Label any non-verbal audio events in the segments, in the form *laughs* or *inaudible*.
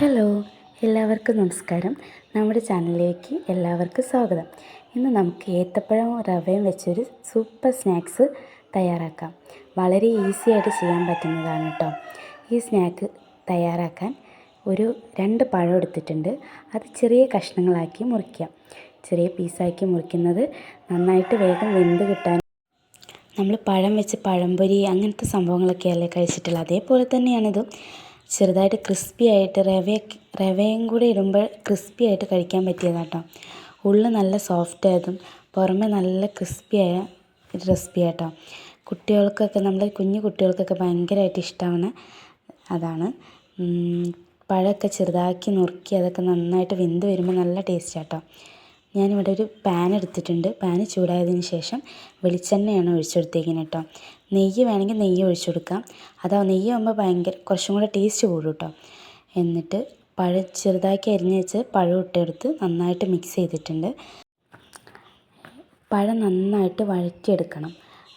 Hello എല്ലാവർക്കും നമസ്കാരം. നമ്മുടെ ചാനലിലേക്ക് എല്ലാവർക്കും സ്വാഗതം. ഇന്ന് നമുക്ക് ഏത്തപ്പഴവും റവയും വെച്ചൊരു സൂപ്പർ സ്നാക്സ് തയ്യാറാക്കാം. വളരെ ഈസി ആയിട്ട് ചെയ്യാൻ പറ്റുന്നതാണ് കേട്ടോ ഈ സ്നാക്ക് തയ്യാറാക്കാൻ ഒരു രണ്ട് പഴം എടുത്തിട്ടുണ്ട്. അത് ചെറിയ കഷ്ണങ്ങളാക്കി മുറിക്കാം. ചെറിയ പീസാക്കി മുറിക്കുന്നത് നന്നായിട്ട് വേഗം വെന്ത് കിട്ടാൻ നമ്മൾ പഴം വെച്ച് പഴംപൊരി അങ്ങനത്തെ സംഭവങ്ങളൊക്കെയല്ലേ കഴിച്ചിട്ടുള്ളത് അതേപോലെ തന്നെയാണിതും. ചെറുതായിട്ട് ക്രിസ്പി ആയിട്ട് റവ റവയും കൂടി ഇടുമ്പോൾ ക്രിസ്പി ആയിട്ട് കഴിക്കാൻ പറ്റിയതാണ് കേട്ടോ ഉള്ളിൽ നല്ല സോഫ്റ്റ് ആയതും പുറമെ നല്ല ക്രിസ്പി ആയ റെസിപ്പി കേട്ടോ കുട്ടികൾക്കൊക്കെ നമ്മുടെ കുഞ്ഞു കുട്ടികൾക്കൊക്കെ ഭയങ്കരമായിട്ട് ഇഷ്ടമാണ്. അതാണ്. പഴമൊക്കെ ചെറുതാക്കി നുറുക്കി അതൊക്കെ നന്നായിട്ട് വെന്ത് വരുമ്പോൾ നല്ല ടേസ്റ്റ് കേട്ടോ ഞാനിവിടെ ഒരു പാൻ എടുത്തിട്ടുണ്ട്. പാൻ ചൂടായതിന് ശേഷം വെളിച്ചെണ്ണയാണ് ഒഴിച്ചെടുത്തേക്കുന്നത് കേട്ടോ നെയ്യ് വേണമെങ്കിൽ നെയ്യ് ഒഴിച്ചു കൊടുക്കാം. അതാ നെയ്യ് ആകുമ്പോൾ ഭയങ്കര കുറച്ചും കൂടെ ടേസ്റ്റ് കൂടും കേട്ടോ എന്നിട്ട് പഴം ചെറുതാക്കി അരിഞ്ഞ് വെച്ച് പഴം ഇട്ടെടുത്ത് നന്നായിട്ട് മിക്സ് ചെയ്തിട്ടുണ്ട്. പഴം നന്നായിട്ട് വഴറ്റിയെടുക്കണം.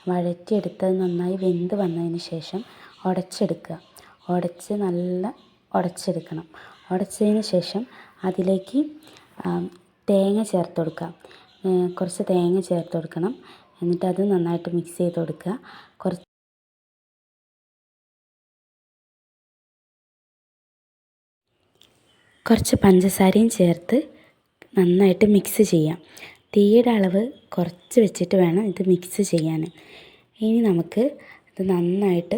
വഴറ്റിയെടുത്ത് നന്നായി വെന്ത് വന്നതിന് ശേഷം ഉടച്ചെടുക്കുക. ഉടച്ച് നല്ല ഉടച്ചെടുക്കണം. ഉടച്ചതിന് ശേഷം അതിലേക്ക് തേങ്ങ ചേർത്ത് കൊടുക്കുക. കുറച്ച് തേങ്ങ ചേർത്ത് കൊടുക്കണം. എന്നിട്ട് അത് നന്നായിട്ട് മിക്സ് ചെയ്ത് കൊടുക്കുക. കുറച്ച് കുറച്ച് പഞ്ചസാരയും ചേർത്ത് നന്നായിട്ട് മിക്സ് ചെയ്യാം. തീയുടെ അളവ് കുറച്ച് വെച്ചിട്ട് വേണം ഇത് മിക്സ് ചെയ്യാൻ. ഇനി നമുക്ക് ഇത് നന്നായിട്ട്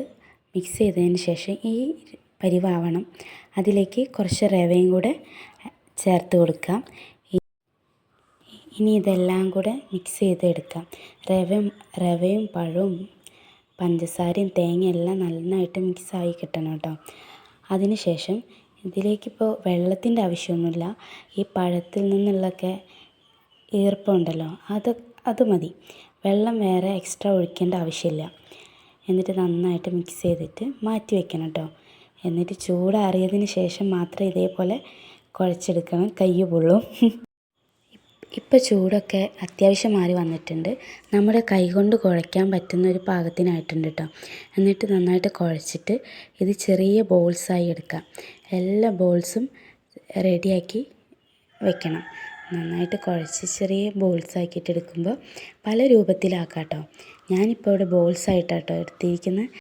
മിക്സ് ചെയ്തതിന് ശേഷം ഈ പരിവാവണം അതിലേക്ക് കുറച്ച് റവയും കൂടെ ചേർത്ത് കൊടുക്കാം. ഇനി ഇതെല്ലാം കൂടെ മിക്സ് ചെയ്തെടുക്കാം. റവയും റവയും പഴവും പഞ്ചസാരയും തേങ്ങയും എല്ലാം നന്നായിട്ട് മിക്സായി കിട്ടണം കേട്ടോ അതിന് ശേഷം ഇതിലേക്കിപ്പോൾ വെള്ളത്തിന്റെ ആവശ്യമൊന്നുമില്ല. ഈ പഴത്തിൽ നിന്നുള്ളൊക്കെ ഈർപ്പമുണ്ടല്ലോ അത് അത് മതി. വെള്ളം വേറെ എക്സ്ട്രാ ഒഴിക്കേണ്ട ആവശ്യമില്ല. എന്നിട്ട് നന്നായിട്ട് മിക്സ് ചെയ്തിട്ട് മാറ്റി വെക്കണം കേട്ടോ എന്നിട്ട് ചൂടാറിയതിന് ശേഷം മാത്രം ഇതേപോലെ കുഴച്ചെടുക്കണം. കൈ പൊള്ളും. *laughs* ഇപ്പോൾ ചൂടൊക്കെ അത്യാവശ്യം മാറി വന്നിട്ടുണ്ട്. നമ്മുടെ കൈകൊണ്ട് കുഴയ്ക്കാൻ പറ്റുന്ന ഒരു പാകത്തിനായിട്ടുണ്ട് കേട്ടോ എന്നിട്ട് നന്നായിട്ട് കുഴച്ചിട്ട് ഇത് ചെറിയ ബോൾസായി എടുക്കാം. എല്ലാ ബോൾസും റെഡിയാക്കി വെക്കണം. നന്നായിട്ട് കുഴച്ച് ചെറിയ ബോൾസ് ആക്കിയിട്ട് എടുക്കുമ്പോൾ പല രൂപത്തിലാക്കാം കേട്ടോ ഞാനിപ്പോൾ ഇവിടെ ബോൾസ് ആയിട്ടാട്ടോ എടുത്തിരിക്കുന്നത്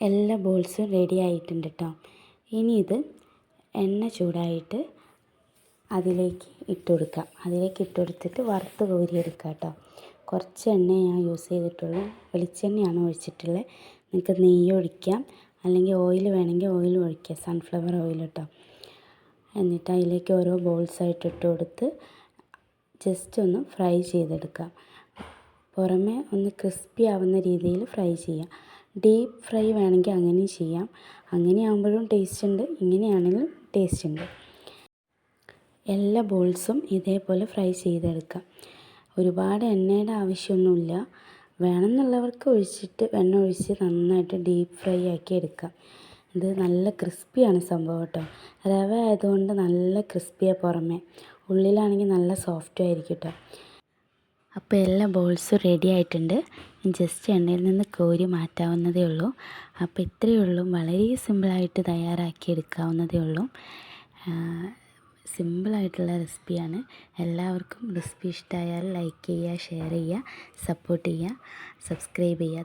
എല്ലാ ബോൾസും റെഡി ആയിട്ടുണ്ട് കേട്ടോ ഇനി ഇത് എണ്ണ ചൂടായിട്ട് അതിലേക്ക് ഇട്ട് കൊടുക്കാം അതിലേക്ക് ഇട്ട് കൊടുത്തിട്ട് വറുത്ത് കോരിയെടുക്കുക കേട്ടോ. കുറച്ച് എണ്ണയെ ഞാൻ യൂസ് ചെയ്തിട്ടുള്ളൂ. വെളിച്ചെണ്ണയാണ് ഒഴിച്ചിട്ടുള്ളത്. നിങ്ങൾക്ക് നെയ്യ് ഒഴിക്കാം. അല്ലെങ്കിൽ ഓയിൽ വേണമെങ്കിൽ ഓയിൽ ഒഴിക്കുക സൺഫ്ലവർ ഓയിൽ കേട്ടോ. എന്നിട്ട് അതിലേക്ക് ഓരോ ബോൾസായിട്ട് ഇട്ട് കൊടുത്ത് ജസ്റ്റ് ഒന്ന് ഫ്രൈ ചെയ്തെടുക്കാം. പുറമേ ഒന്ന് ക്രിസ്പി ആവുന്ന രീതിയിൽ ഫ്രൈ ചെയ്യാം. ഡീപ്പ് ഫ്രൈ വേണമെങ്കിൽ അങ്ങനെയും ചെയ്യാം. അങ്ങനെയാകുമ്പോഴും ടേസ്റ്റ് ഉണ്ട്. ഇങ്ങനെയാണെങ്കിലും ടേസ്റ്റ് ഉണ്ട്. എല്ലാ ബോൾസും ഇതേപോലെ ഫ്രൈ ചെയ്തെടുക്കാം. ഒരുപാട് എണ്ണയുടെ ആവശ്യമൊന്നുമില്ല. വേണമെന്നുള്ളവർക്ക് ഒഴിച്ചിട്ട് എണ്ണ ഒഴിച്ച് നന്നായിട്ട് ഡീപ്പ് ഫ്രൈ ആക്കി എടുക്കാം. ഇത് നല്ല ക്രിസ്പിയാണ് സംഭവം കേട്ടോ. റവ ആയതുകൊണ്ട് നല്ല ക്രിസ്പിയാണ് പുറമെ. ഉള്ളിലാണെങ്കിൽ നല്ല സോഫ്റ്റ് ആയിരിക്കും കേട്ടോ. അപ്പോൾ എല്ലാ ബോൾസും റെഡി ആയിട്ടുണ്ട്. ജസ്റ്റ് എണ്ണയിൽ നിന്ന് കോരി മാറ്റാവുന്നതേ ഉള്ളൂ. അപ്പോൾ ഇത്രയേ ഉള്ളൂ. വളരെ സിമ്പിളായിട്ട് തയ്യാറാക്കി എടുക്കാവുന്നതേ ഉള്ളൂ. സിമ്പിളായിട്ടുള്ള റെസിപ്പിയാണ്. എല്ലാവർക്കും റെസിപ്പി ഇഷ്ടമായാൽ ലൈക്ക് ചെയ്യുക ഷെയർ ചെയ്യുക സപ്പോർട്ട് ചെയ്യുക സബ്സ്ക്രൈബ് ചെയ്യുക.